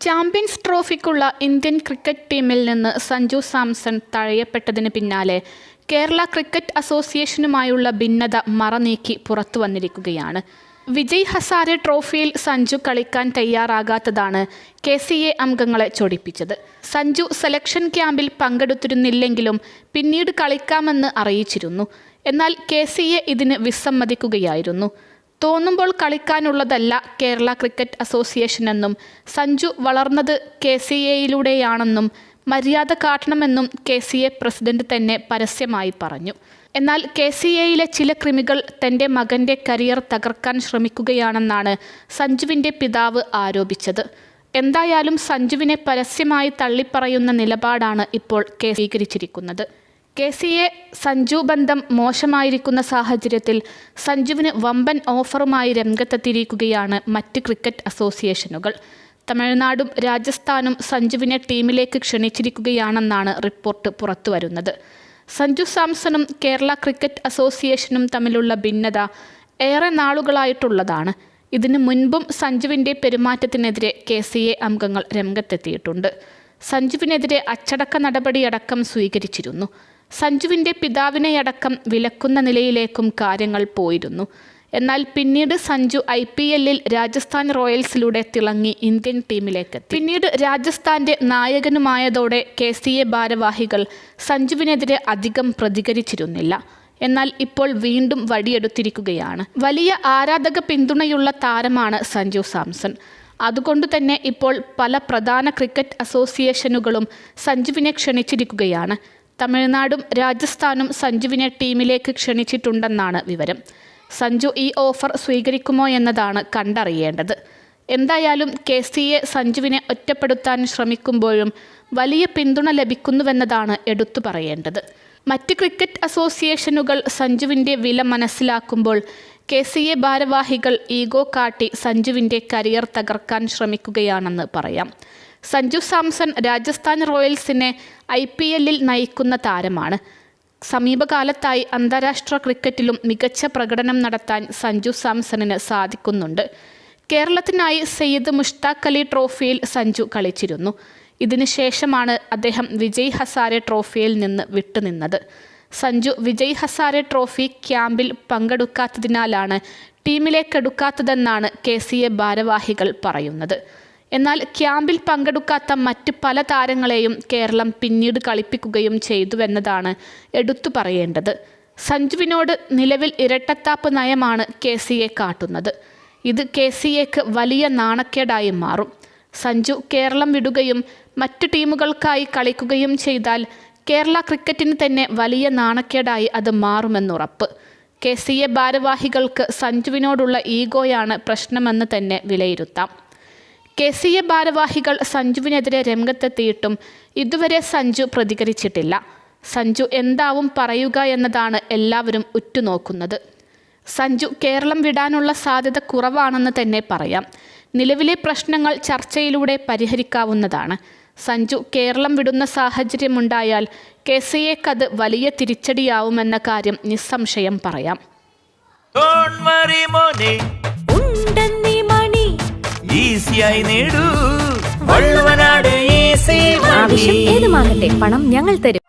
Champions ട്രോഫിക്കുള്ള Indian cricket ടീമിൽ നിന്ന് സഞ്ജു സാംസൺ തഴയപ്പെട്ടതിന് പിന്നാലെ കേരള ക്രിക്കറ്റ് അസോസിയേഷനുമായുള്ള ഭിന്നത മറനീക്കി പുറത്തു വന്നിരിക്കുകയാണ്. വിജയ് ഹസാരെ ട്രോഫിയിൽ സഞ്ജു കളിക്കാൻ തയ്യാറാകാത്തതാണ് കെ സി എ അംഗങ്ങളെ ചൊടിപ്പിച്ചത്. സഞ്ജു സെലക്ഷൻ ക്യാമ്പിൽ പങ്കെടുത്തിരുന്നില്ലെങ്കിലും പിന്നീട് കളിക്കാമെന്ന് അറിയിച്ചിരുന്നു. എന്നാൽ കെ സി എ ഇതിന് വിസമ്മതിക്കുകയായിരുന്നു. തോന്നുമ്പോൾ കളിക്കാനുള്ളതല്ല കേരള ക്രിക്കറ്റ് അസോസിയേഷൻ എന്നും. സഞ്ജു വളർന്നത് കെ സി എയിലൂടെയാണെന്നും മര്യാദ കാട്ടണമെന്നും കെ സി എ പ്രസിഡന്റ് തന്നെ പരസ്യമായി പറഞ്ഞു. എന്നാൽ കെ സി എയിലെ ചില ക്രിമികൾ തന്റെ മകന്റെ കരിയർ തകർക്കാൻ ശ്രമിക്കുകയാണെന്നാണ് സഞ്ജുവിന്റെ പിതാവ് ആരോപിച്ചത്. എന്തായാലും സഞ്ജുവിനെ പരസ്യമായി തള്ളിപ്പറയുന്ന നിലപാടാണ് ഇപ്പോൾ കെ സ്വീകരിച്ചിരിക്കുന്നത്. കെ സി എ സഞ്ജു ബന്ധം മോശമായിരിക്കുന്ന സാഹചര്യത്തിൽ സഞ്ജുവിന് വമ്പൻ ഓഫറുമായി രംഗത്തെത്തിയിരിക്കുകയാണ് മറ്റ് ക്രിക്കറ്റ് അസോസിയേഷനുകൾ. തമിഴ്നാടും രാജസ്ഥാനും സഞ്ജുവിനെ ടീമിലേക്ക് ക്ഷണിച്ചിരിക്കുകയാണെന്നാണ് റിപ്പോർട്ട് പുറത്തുവരുന്നത്. സഞ്ജു സാംസണും കേരള ക്രിക്കറ്റ് അസോസിയേഷനും തമ്മിലുള്ള ഭിന്നത ഏറെ നാളുകളായിട്ടുള്ളതാണ്. ഇതിനു മുൻപും സഞ്ജുവിന്റെ പെരുമാറ്റത്തിനെതിരെ കെ സി എ അംഗങ്ങൾ രംഗത്തെത്തിയിട്ടുണ്ട്. സഞ്ജുവിനെതിരെ അച്ചടക്ക നടപടിയടക്കം സ്വീകരിച്ചിരുന്നു. സഞ്ജുവിന്റെ പിതാവിനെയടക്കം വിലക്കുന്ന നിലയിലേക്കും കാര്യങ്ങൾ പോയിരുന്നു. എന്നാൽ പിന്നീട് സഞ്ജു ഐ പി എല്ലിൽ രാജസ്ഥാൻ റോയൽസിലൂടെ തിളങ്ങി ഇന്ത്യൻ ടീമിലേക്ക് പിന്നീട് രാജസ്ഥാന്റെ നായകനുമായതോടെ കെ സി എ ഭാരവാഹികൾ സഞ്ജുവിനെതിരെ അധികം പ്രതികരിച്ചിരുന്നില്ല. എന്നാൽ ഇപ്പോൾ വീണ്ടും വടിയെടുത്തിരിക്കുകയാണ്. വലിയ ആരാധക പിന്തുണയുള്ള താരമാണ് സഞ്ജു സാംസൺ. അതുകൊണ്ട് തന്നെ ഇപ്പോൾ പല പ്രധാന ക്രിക്കറ്റ് അസോസിയേഷനുകളും സഞ്ജുവിനെ ക്ഷണിച്ചിരിക്കുകയാണ്. തമിഴ്നാടും രാജസ്ഥാനും സഞ്ജുവിനെ ടീമിലേക്ക് ക്ഷണിച്ചിട്ടുണ്ടെന്നാണ് വിവരം. സഞ്ജു ഈ ഓഫർ സ്വീകരിക്കുമോ എന്നതാണ് കണ്ടറിയേണ്ടത്. എന്തായാലും കെ സി എ സഞ്ജുവിനെ ഒറ്റപ്പെടുത്താൻ ശ്രമിക്കുമ്പോഴും വലിയ പിന്തുണ ലഭിക്കുന്നുവെന്നതാണ് എടുത്തു പറയേണ്ടത്. മറ്റ് ക്രിക്കറ്റ് അസോസിയേഷനുകൾ സഞ്ജുവിന്റെ വില മനസ്സിലാക്കുമ്പോൾ കെ സി എ ഭാരവാഹികൾ ഈഗോ കാട്ടി സഞ്ജുവിന്റെ കരിയർ തകർക്കാൻ ശ്രമിക്കുകയാണെന്ന് പറയാം. സഞ്ജു സാംസൺ രാജസ്ഥാൻ റോയൽസിനെ ഐ പി എല്ലിൽ നയിക്കുന്ന താരമാണ്. സമീപകാലത്തായി അന്താരാഷ്ട്ര ക്രിക്കറ്റിലും മികച്ച പ്രകടനം നടത്താൻ സഞ്ജു സാംസണിന് സാധിക്കുന്നുണ്ട്. കേരളത്തിനായി സെയ്ദ് മുഷ്താഖ് അലി ട്രോഫിയിൽ സഞ്ജു കളിച്ചിരുന്നു. ഇതിനുശേഷമാണ് അദ്ദേഹം വിജയ് ഹസാരെ ട്രോഫിയിൽ നിന്ന് വിട്ടുനിന്നത്. സഞ്ജു വിജയ് ഹസാരെ ട്രോഫി ക്യാമ്പിൽ പങ്കെടുക്കാത്തതിനാലാണ് ടീമിലേക്കെടുക്കാത്തതെന്നാണ് കെ സി എ ഭാരവാഹികൾ പറയുന്നത്. എന്നാൽ ക്യാമ്പിൽ പങ്കെടുക്കാത്ത മറ്റ് പല താരങ്ങളെയും കേരളം പിന്നീട് കളിപ്പിക്കുകയും ചെയ്തുവെന്നതാണ് എടുത്തു പറയേണ്ടത്. സഞ്ജുവിനോട് നിലവിൽ ഇരട്ടത്താപ്പ് നയമാണ് കെ സി എ കാട്ടുന്നത്. ഇത് കെ സി എക്ക് വലിയ നാണക്കേടായി മാറും. സഞ്ജു കേരളം വിടുകയും മറ്റ് ടീമുകൾക്കായി കളിക്കുകയും ചെയ്താൽ കേരള ക്രിക്കറ്റിന് തന്നെ വലിയ നാണക്കേടായി അത് മാറുമെന്നുറപ്പ്. കെ സി എ ഭാരവാഹികൾക്ക് സഞ്ജുവിനോടുള്ള ഈഗോയാണ് പ്രശ്നമെന്ന് തന്നെ വിലയിരുത്താം. കെ സി എ ഭാരവാഹികൾ സഞ്ജുവിനെതിരെ രംഗത്തെത്തിയിട്ടും ഇതുവരെ സഞ്ജു പ്രതികരിച്ചിട്ടില്ല. സഞ്ജു എന്താവും പറയുക എന്നതാണ് എല്ലാവരും ഉറ്റുനോക്കുന്നത്. സഞ്ജു കേരളം വിടാനുള്ള സാധ്യത കുറവാണെന്ന് തന്നെ പറയാം. നിലവിലെ പ്രശ്നങ്ങൾ ചർച്ചയിലൂടെ പരിഹരിക്കാവുന്നതാണ്. സഞ്ജു കേരളം വിടുന്ന സാഹചര്യമുണ്ടായാൽ കെ സി എക്കത് വലിയ തിരിച്ചടിയാവുമെന്ന കാര്യം നിസ്സംശയം പറയാം. Don't worry, മോനെ. ഉണ്ടെന്നീ മണി. ഈസിയായി നേടൂ. വള്ളുവനാട് ഈസി ആവശ്യം ഏതുമാകട്ടെ പണം ഞങ്ങൾ തരും.